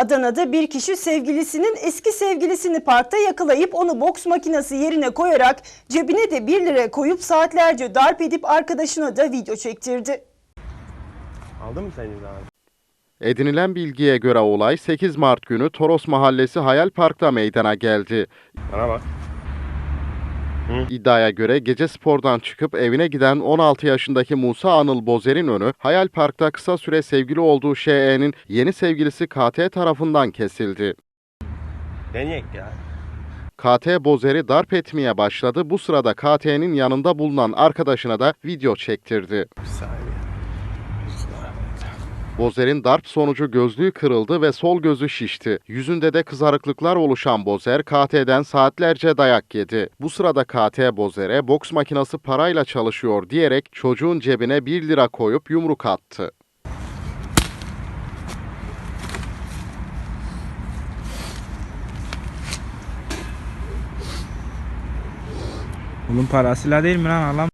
Adana'da bir kişi sevgilisinin eski sevgilisini parkta yakalayıp onu boks makinesi yerine koyarak cebine de 1 lira koyup saatlerce darp edip arkadaşına da video çektirdi. Aldın mı sen imzanı? Edinilen bilgiye göre olay 8 Mart günü Toros Mahallesi Hayal Park'ta meydana geldi. Bana bak. İddiaya göre gece spordan çıkıp evine giden 16 yaşındaki Musa Anıl Bozer'in önü Hayal Park'ta kısa süre sevgili olduğu ŞE'nin yeni sevgilisi KT tarafından kesildi. Deneyek ya. KT Bozer'i darp etmeye başladı. Bu sırada KT'nin yanında bulunan arkadaşına da video çektirdi. Bir saniye. Bozer'in darp sonucu gözlüğü kırıldı ve sol gözü şişti. Yüzünde de kızarıklıklar oluşan Bozer, KT'den saatlerce dayak yedi. Bu sırada KT Bozer'e boks makinesi parayla çalışıyor diyerek çocuğun cebine 1 lira koyup yumruk attı. Bunun parasıyla değil mi lan alam?